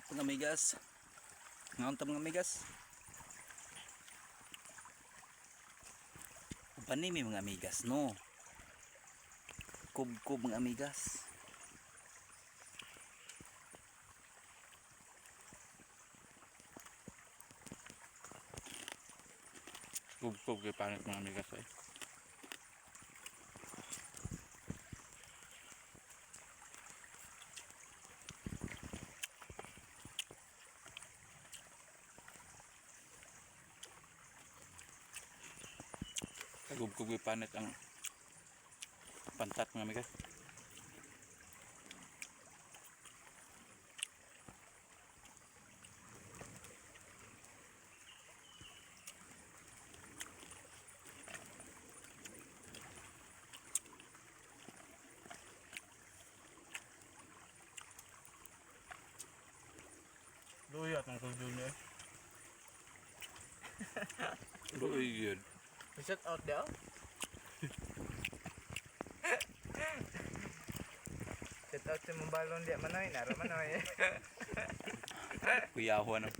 At mga amigas. Ngayon ta mga amigas. Uban may mga amigas no. Kub-kub mga amigas. Kub-kub kay pangit mga amigas ay. Kay panit ang pantat mga amigas. Luyot ang kudo niya. Luoy yun. Shout out daw. Shout out sa mong balon di manoy, naro manoy. Kuyaho ano.